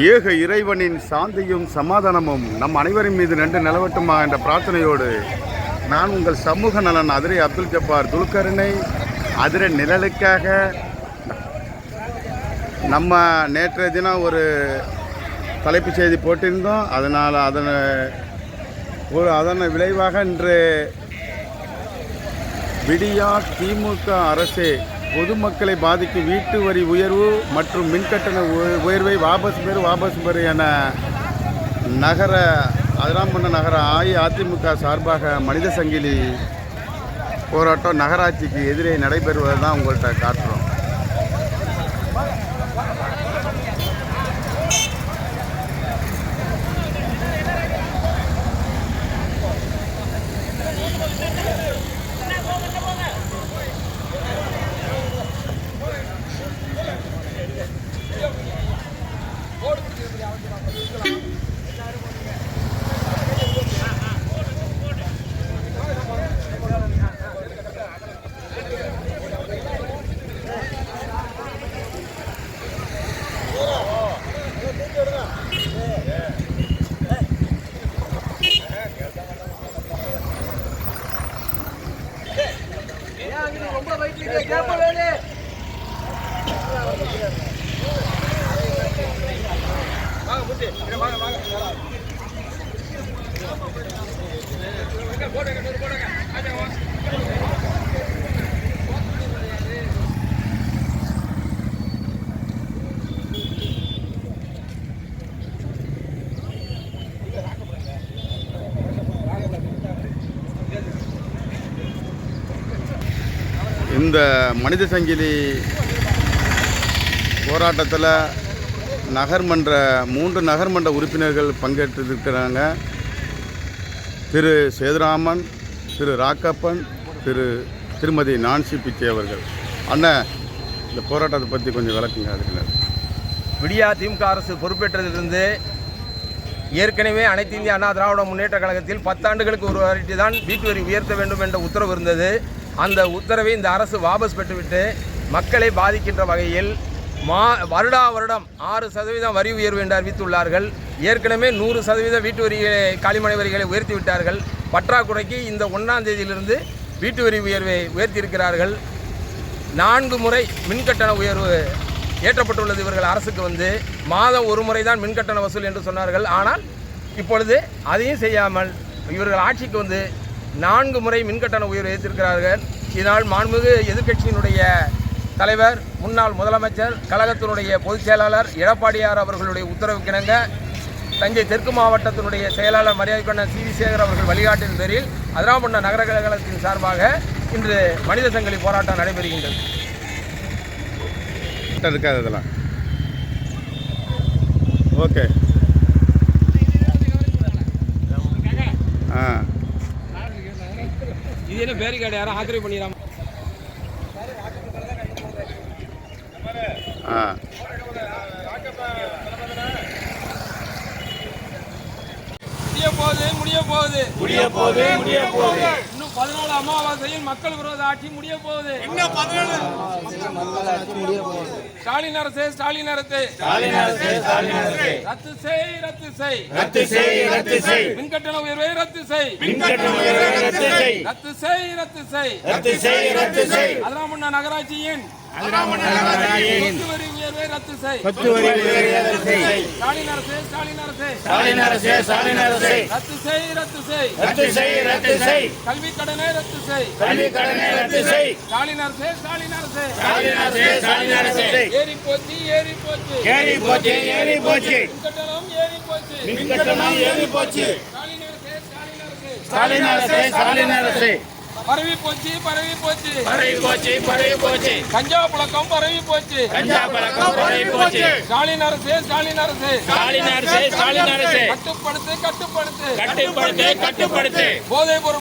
ஏக இறைவனின் சாந்தியும் சமாதானமும் நம் அனைவரின் மீது நின்று நிலவட்டுமா என்ற பிரார்த்தனையோடு நான் உங்கள் சமூக நலன் அதிரை அப்துல் ஜப்பார் துல்கருணை அதிர நிழலுக்காக நம்ம நேற்றைய தினம் ஒரு தலைப்புச் செய்தி போட்டிருந்தோம். அதனால் அதனை ஒரு அதன் விளைவாக இன்று விடியா திமுக அரசு பொதுமக்களை பாதிக்கும் வீட்டு வரி உயர்வு மற்றும் மின்கட்டண உயர்வை வாபஸ் பெறு வாபஸ் பெறு என நகர அதிராம்பண்ண நகர அஇஅதிமுக சார்பாக மனித சங்கிலி போராட்டம் நகராட்சிக்கு எதிரே நடைபெறுவதை தான் உங்கள்கிட்ட காட்டுறோம். வாங்க வாங்க வாங்க. இந்த மனித சங்கிலி போராட்டத்தில் நகர்மன்ற மூன்று நகர்மன்ற உறுப்பினர்கள் பங்கேற்றிருக்கிறாங்க. திரு சேதுராமன் திரு ராக்கப்பன் திரு திருமதி நான்சி பிச்சை அவர்கள். அண்ணன் இந்த போராட்டத்தை பற்றி கொஞ்சம் விளக்குங்க அதுக்கு விடியா திமுக அரசு பொறுப்பேற்றதிலிருந்து ஏற்கனவே அனைத்து இந்திய அண்ணா திராவிட முன்னேற்ற கழகத்தில் பத்தாண்டுகளுக்கு ஒரு வாரிட்டு தான் வீட்டு வரி உயர்த்த வேண்டும் என்ற உத்தரவு இருந்தது. அந்த உத்தரவை இந்த அரசு வாபஸ் பெற்றுவிட்டு மக்களை பாதிக்கின்ற வகையில் மா வருடா வருடம் ஆறு சதவீதம் வரி உயர்வு என்று அறிவித்துள்ளார்கள். ஏற்கனவே நூறு சதவீத வீட்டு வரிகளை காலிமனை வரிகளை உயர்த்தி விட்டார்கள். பற்றாக்குறைக்கு இந்த ஒன்றாம் தேதியிலிருந்து வீட்டு வரி உயர்வை உயர்த்தியிருக்கிறார்கள். நான்கு முறை மின்கட்டண உயர்வு ஏற்றப்பட்டுள்ளது இவர்கள் அரசுக்கு வந்து. மாதம் ஒரு முறை தான் மின்கட்டண வசூல் என்று சொன்னார்கள். ஆனால் இப்பொழுது அதையும் செய்யாமல் இவர்கள் ஆட்சிக்கு வந்து நான்கு முறை மின்கட்டண உயர்வு ஏற்றிருக்கிறார்கள். இதனால் மாண்புமிகு எதிர்க்கட்சியினுடைய தலைவர் முன்னாள் முதலமைச்சர் கழகத்தினுடைய பொதுச் செயலாளர் எடப்பாடியார் அவர்களுடைய உத்தரவுக்கிணங்க தஞ்சை தெற்கு மாவட்டத்தினுடைய செயலாளர் மரியாதைக்கொண்ட சி. வி. சேகர் அவர்கள் வழிகாட்டின் பேரில் அதிராமண்ண நகர கழகத்தின் சார்பாக இன்று மனித சங்கிலி போராட்டம் நடைபெறுகின்றது. இருக்காது இதெல்லாம் ஓகே ஆ என்ன பேரிகார்டு யாரும் ஆக்கிரமி பண்ணிடாம ஆ. முடிய போகுது முடிய போகுது. முடிய போகுது முடிய போகுது. பதினாலு அமாவாசையில் மக்கள் விரோத ஆட்சி முடிய போகுது. ஸ்டாலின் அரசு ஸ்டாலின் அரசு. ரத்து செய் ரத்து செய். ரத்து செய் ரத்து செய். மின்கட்டண உயர்வை ரத்து செய். ரத்து செய். ரத்து செய் ரத்து செய். ரத்து செய் அதிராமண்ணா நகராட்சியின் கல்வி கடனை ரத்து செய். கல்வி கடனை ரத்து செய். ஸ்டாலின் அரசு ஸ்டாலின் அரசு. ஸ்டாலின் அரசு ஸ்டாலின் அரசு. ஏறி போச்சு ஏறி போச்சு. ஏறி போச்சு ஏறி போச்சு. மின்கட்டணம் ஏறி போச்சு. மின்கட்டணம் ஏறி போச்சு. அரசு. ஸ்டாலின் அரசு ஸ்டாலின் அரசு. பரவி போச்சு பரவி போச்சு. பரவி போச்சு பரவி போச்சு. கஞ்சா புழக்கம் பரவி போச்சு. கஞ்சா பழக்கம் பரவி போச்சு. ஸ்டாலின் அரசு ஸ்டாலின் அரசு. ஸ்டாலின் அரசு ஸ்டாலின் அரசு. கட்டுப்படுத்து கட்டுப்படுத்து. கட்டுப்படுத்து கட்டுப்படுத்து. போதைப் பொருள்